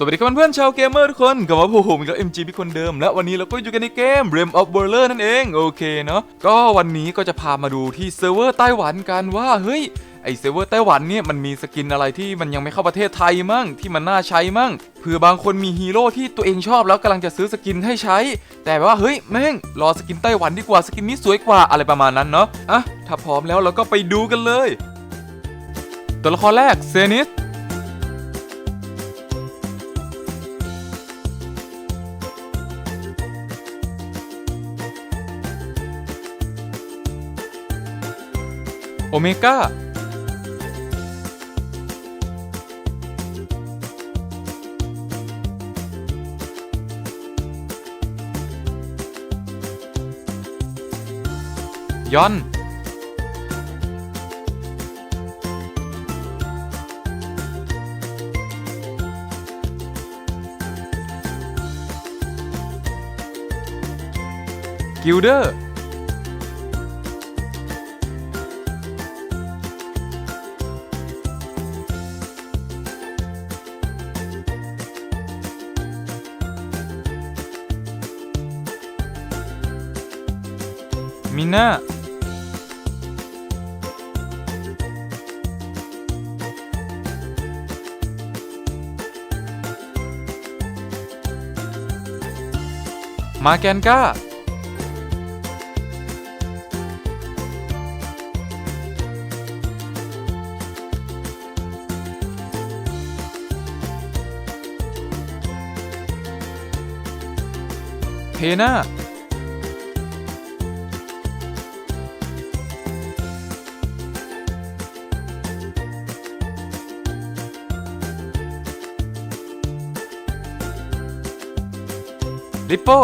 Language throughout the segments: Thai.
สวัสดีครับเพื่อนๆชาวเกมเมอร์ทุกคนกลับมาพบผมกแล้ว MG พี่คนเดิม และวันนี้เราก็อยู่กันในเกม r e m of b o r l e r นั่นเอง โอเคเนาะก็วันนี้ก็จะพามาดูที่เซิร์ฟเวอร์ไต้หวันกันว่าเฮ้ยไอเซิร์ฟเวอร์ไต้หวันเนี่ยมันมีสกินอะไรที่มันยังไม่เข้าประเทศไทยมั่งที่มันน่าใช้มั่งเผื่อบางคนมีฮีโร่ที่ตัวเองชอบแล้วกำลังจะซื้อสกินให้ใช้ แต่ว่าเฮ้ยแม่งรอสกินไต้หวันดีกว่าสกินนี้สวยกว่าอะไรประมาณนั้นเนาะอะถ้าพร้อมแล้วเราก็ไปดูกันเลย ตัวละครแรกเซนิส โอเมก้ายอน กิลเดอร์ มิน่ามาแกนกาเพน่า ริปโป้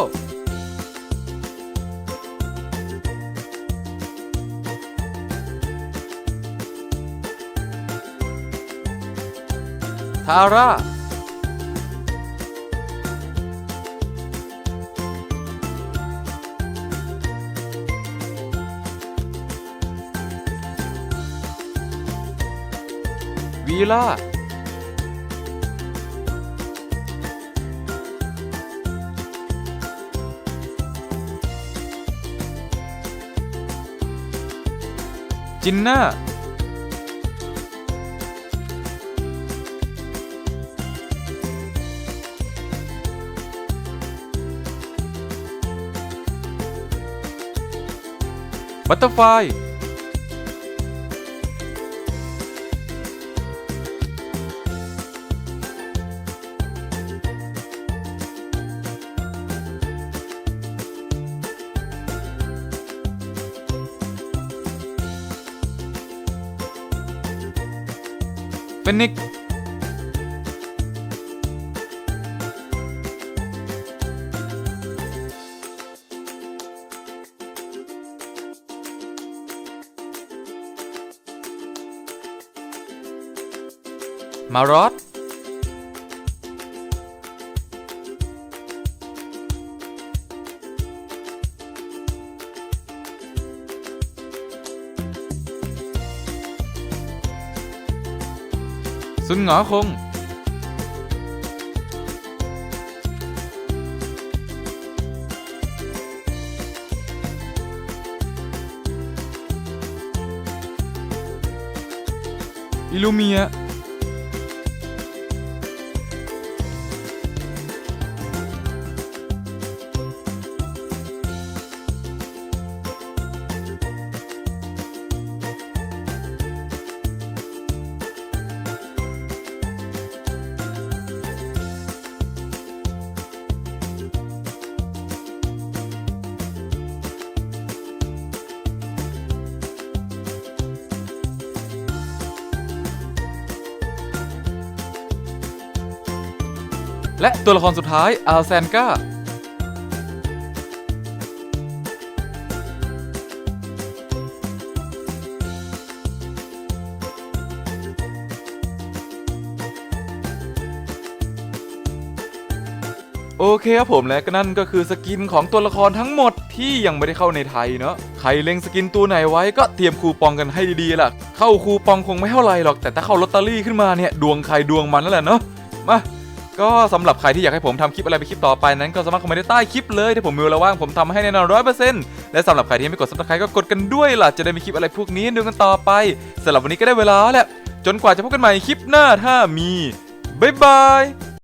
ทาร่าวีล่า จินน่าบัตเตอร์ไฟ เป็นนิกมารอด สุนหงอคง อิลูเมีย และตัวละครสุดท้ายอัลแซนกาโอเคครับผมและก็นั่นก็คือสกินของตัวละครทั้งหมดที่ยังไม่ได้เข้าในไทยเนาะใครเล็งสกินตัวไหนไว้ก็เตรียมคูปองกันให้ดีๆล่ะ เข้าคูปองคงไม่เท่าไรหรอกแต่ถ้าเข้าลอตเตอรี่ขึ้นมาเนี่ยดวงใครดวงมันนั่นแหละเนาะมา ก็สำหรับใครที่อยากให้ผมทำคลิปอะไรไปคลิปต่อไปนั้นก็สามารถคอมเมนต์ได้ใต้คลิปเลยถ้าผมมีเวลาว่างผมทำให้แน่นอนร้อยเปอร์เซ็นต์และสำหรับใครที่ไม่กดซับสไครต์ก็กดกันด้วยล่ะจะได้มีคลิปอะไรพวกนี้ดูกันต่อไปสำหรับวันนี้ก็ได้เวลาแล้วจนกว่าจะพบกันใหม่คลิปหน้าถ้ามีบ๊ายบาย